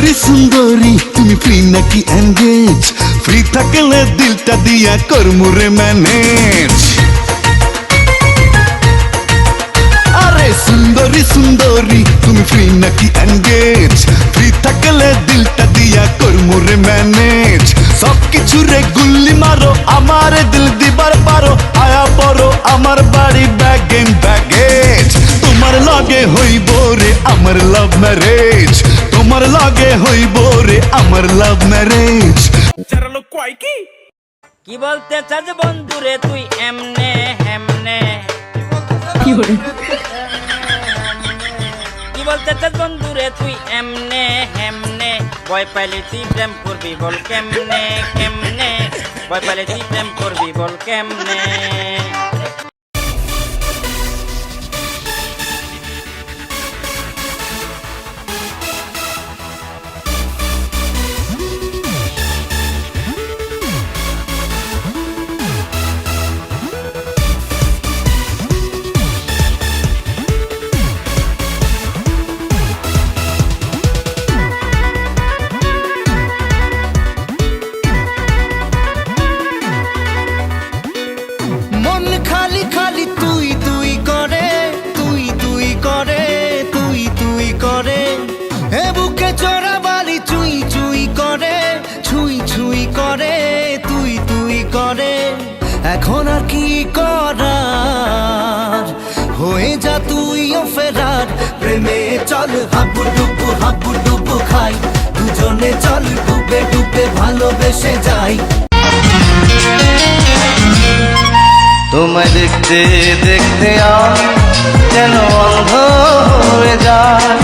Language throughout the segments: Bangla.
সুন্দরী সুন্দরী, তুমি ফ্রি নাকি এনগেজ ফ্রি থাকলে দিলটা দিয়া করমুরে ম্যানেজ আরে সুন্দরী সুন্দরী, তুমি ফ্রি নাকি এনগেজ ফ্রি থাকলে দিলটা দিয়া করমুরে ম্যানেজ সব কিছু রে গুল্লি মারো, আমার দিল দিবার পারো, আয়া পড়ো আমার বাড়ি ব্যাগ এন্ড ব্যাগেজ তোমার লগে হইব রে আমার লাভ ম্যারেজ তোমার লগে হইব রে আমার লাভ ম্যারেজ কি? কি বলতে চাস বন্ধুরে তুই এমনে হেমনে? কি বলতে চাস বন্ধুরে তুই এমনে হেমনে? ভয় পাইলে তুই প্রেম করবি বল কেমনে কেমনে? ভয় পাইলে তুই প্রেম করবি বল কেমনে? চল হাবু ডুবু হাবু ডুবু খাই। দুজনে চল ডুবে ডুবে ভালোবেসে যাই। তোমায় দেখতে দেখতে আমি যেন অন্ধ হয়ে যায়।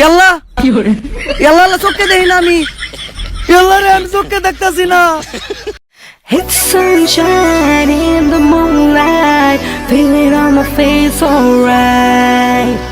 ইয়াল্লা! আল্লাহ চোখে দেখি না আমি। ইয়াল্লা রে আমি চোখে দেখতাছি না। It's sunshine in the moonlight, feeling on my face alright.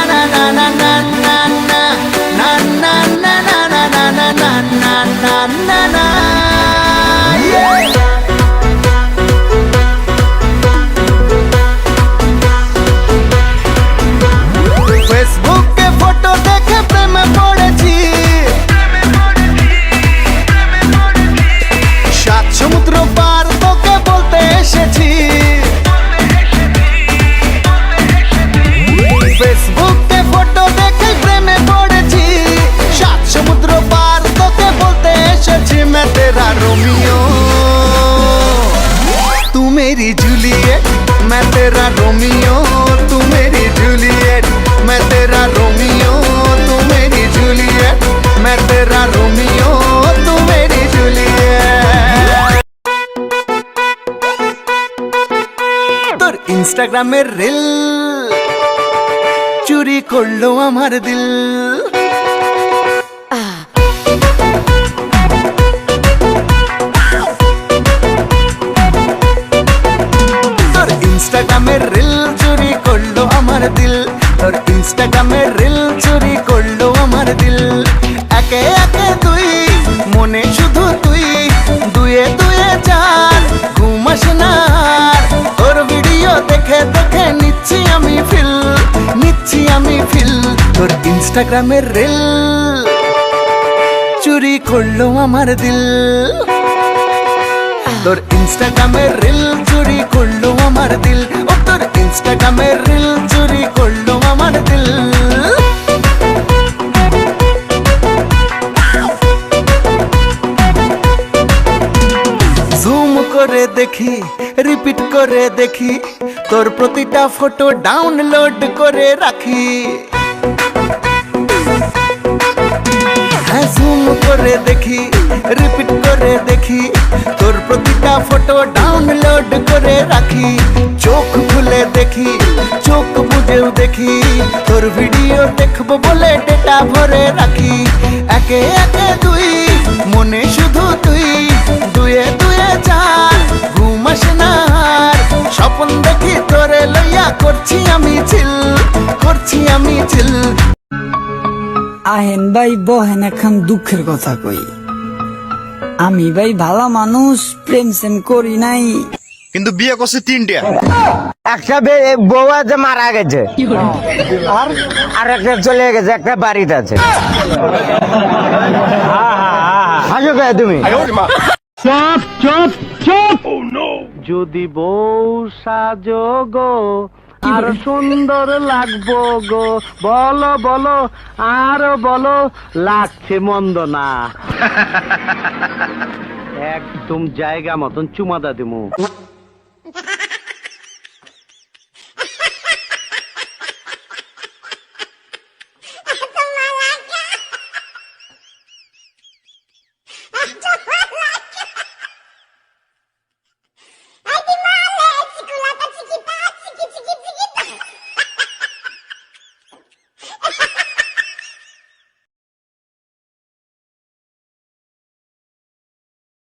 मैं तेरा रोमियो तू मेरी जूलियट मैं तेरा रोमियो तू मेरी जूलियट मैं तेरा रोमियो तू मेरी जूलियट मैं तेरा रोमियो तू मेरी जूलियट তোর ইনস্টাগ্রামের রিল চুরি করলো আমার দিল দেখে দেখে নিচ্ছি আমি ফিল, নিচ্ছি আমি ফিল তোর ইনস্টাগ্রামের রিল চুরি করল আমার দিল। তোর ইনস্টাগ্রামের রিল চুরি করল আমার দিল। ও তোর ইনস্টাগ্রামের রিল চুরি করল আমার দিল। জুম করে দেখি রিপিট করে দেখি। তোর প্রতিটা ফটো ডাউনলোড করে রাখি। হ্যাঁ জুম করে দেখি রিপিট করে দেখি, তোর প্রতিটা ফটো ডাউনলোড করে রাখি। চোখ খুলে দেখি, চোখ বুঝেও দেখি, তোর ভিডিও দেখব বলে ডেটা ভরে রাখি। একে একে দুই, মনে শুধু তুই, দুয়ে দুয়ে চার আসে না স্বপন দেখি তোরে লইয়া করছি আমি চিল করছি আমি চিল। আহেন ভাই বহেন এখন দুঃখের কথা কই। আমি ভাই ভালো মানুষ প্রেম সেম করি নাই। কিন্তু বিয়ে করছে তিনটা। একটা বে- বউ আছে মারা গেছে। আর আর একটা চলে গেছে একটা বাড়িতে আছে। হাসো তুমি। যদি বউ সাজো গো আর সুন্দর লাগবো গো। বলো বলো আর বলো লাগছে মন্দ না। একদম জায়গা মতন চুমাদা দিমু।